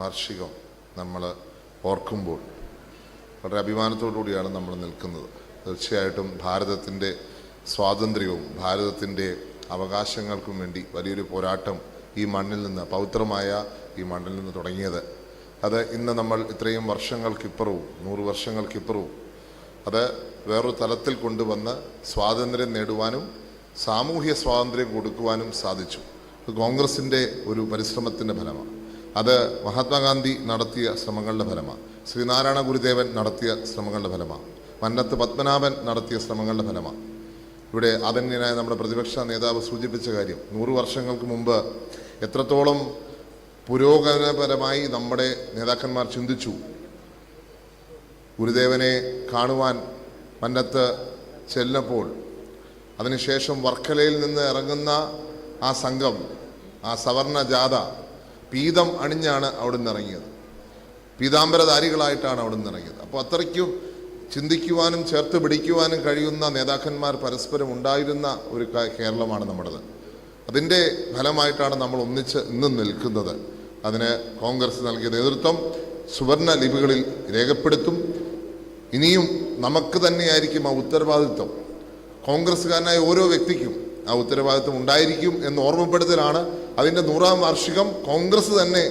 വാർഷികം നമ്മൾ ഓർക്കുമ്പോൾ വളരെ അഭിമാനത്തോടു കൂടിയാണ് നമ്മൾ നിൽക്കുന്നത്. തീർച്ചയായിട്ടും ഭാരതത്തിന്റെ സ്വാതന്ത്ര്യവും ഭാരതത്തിന്റെ അവകാശങ്ങൾക്കും വേണ്ടി വലിയൊരു പോരാട്ടം ഈ മണ്ണിൽ നിന്ന് പവിത്രമായ ഈ മണ്ണിൽ നിന്ന് തുടങ്ങിയത്. അത് ഇന്ന് നമ്മൾ ഇത്രയും വർഷങ്ങൾക്കിപ്പുറവും നൂറ് വർഷങ്ങൾക്കിപ്പുറവും അത് വേറൊരു തലത്തിൽ കൊണ്ടുവന്ന് സ്വാതന്ത്ര്യം നേടുവാനും സാമൂഹ്യ സ്വാതന്ത്ര്യം കൊടുക്കുവാനും സാധിച്ചു. കോൺഗ്രസിന്റെ ഒരു പരിശ്രമത്തിന്റെ ഫലമാണ്. അത് മഹാത്മാഗാന്ധി നടത്തിയ ശ്രമങ്ങളുടെ ഫലമാണ്. ശ്രീനാരായണ ഗുരുദേവൻ നടത്തിയ ശ്രമങ്ങളുടെ ഫലമാണ്. മന്നത്ത് പത്മനാഭൻ നടത്തിയ ശ്രമങ്ങളുടെ ഫലമാണ്. ഇവിടെ അതന്യനായ നമ്മുടെ പ്രതിപക്ഷ നേതാവ് സൂചിപ്പിച്ച കാര്യം നൂറ് വർഷങ്ങൾക്ക് മുമ്പ് എത്രത്തോളം പുരോഗമനപരമായി നമ്മുടെ നേതാക്കന്മാർ ചിന്തിച്ചു. ഗുരുദേവനെ കാണുവാൻ മന്നത്ത് ചെല്ലപ്പോൾ അതിനുശേഷം വർക്കലയിൽ നിന്ന് ഇറങ്ങുന്ന ആ സംഘം ആ സവർണ ജാഥ പീതം അണിഞ്ഞാണ് അവിടുന്ന് ഇറങ്ങിയത്. പീതാംബരധാരികളായിട്ടാണ് അവിടുന്ന് ഇറങ്ങിയത്. അപ്പോൾ അത്രയ്ക്കും ചിന്തിക്കുവാനും ചേർത്ത് പിടിക്കുവാനും കഴിയുന്ന നേതാക്കന്മാർ പരസ്പരം ഉണ്ടായിരുന്ന ഒരു കേരളമാണ് നമ്മുടേത്. അതിന്റെ ഫലമായിട്ടാണ് നമ്മൾ ഒന്നിച്ച് ഇന്ന് നിൽക്കുന്നത്. അതിന് കോൺഗ്രസ് നൽകിയ നേതൃത്വം സുവർണ ലിപികളിൽ രേഖപ്പെടുത്തും. ഇനിയും നമുക്ക് തന്നെയായിരിക്കും ആ ഉത്തരവാദിത്വം. കോൺഗ്രസ്സുകാരനായ ഓരോ വ്യക്തിക്കും ആ ഉത്തരവാദിത്വം ഉണ്ടായിരിക്കും എന്ന് ഓർമ്മപ്പെടുത്തലാണ് അതിന്റെ നൂറാം വാർഷികം കോൺഗ്രസ് തന്നെ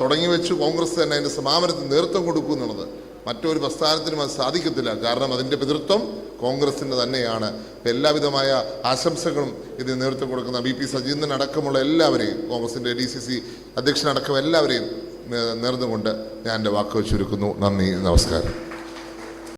തുടങ്ങി വെച്ച്. കോൺഗ്രസ് തന്നെ അതിന്റെ സമാപനത്തിന് നേതൃത്വം കൊടുക്കും എന്നുള്ളത് മറ്റൊരു പ്രസ്ഥാനത്തിനും അത് സാധിക്കത്തില്ല. കാരണം അതിന്റെ പിതൃത്വം കോൺഗ്രസിന്റെ തന്നെയാണ്. എല്ലാവിധമായ ആശംസകളും ഇതിന് നേതൃത്വം കൊടുക്കുന്ന ബി പി സജീന്ദ്രൻ അടക്കമുള്ള എല്ലാവരെയും കോൺഗ്രസിന്റെ ഡി സി സി അധ്യക്ഷനടക്കം എല്ലാവരെയും നേർന്നുകൊണ്ട് ഞാൻ എന്റെ വാക്കുകൾ ചുരുക്കുന്നു. നന്ദി നമസ്കാരം.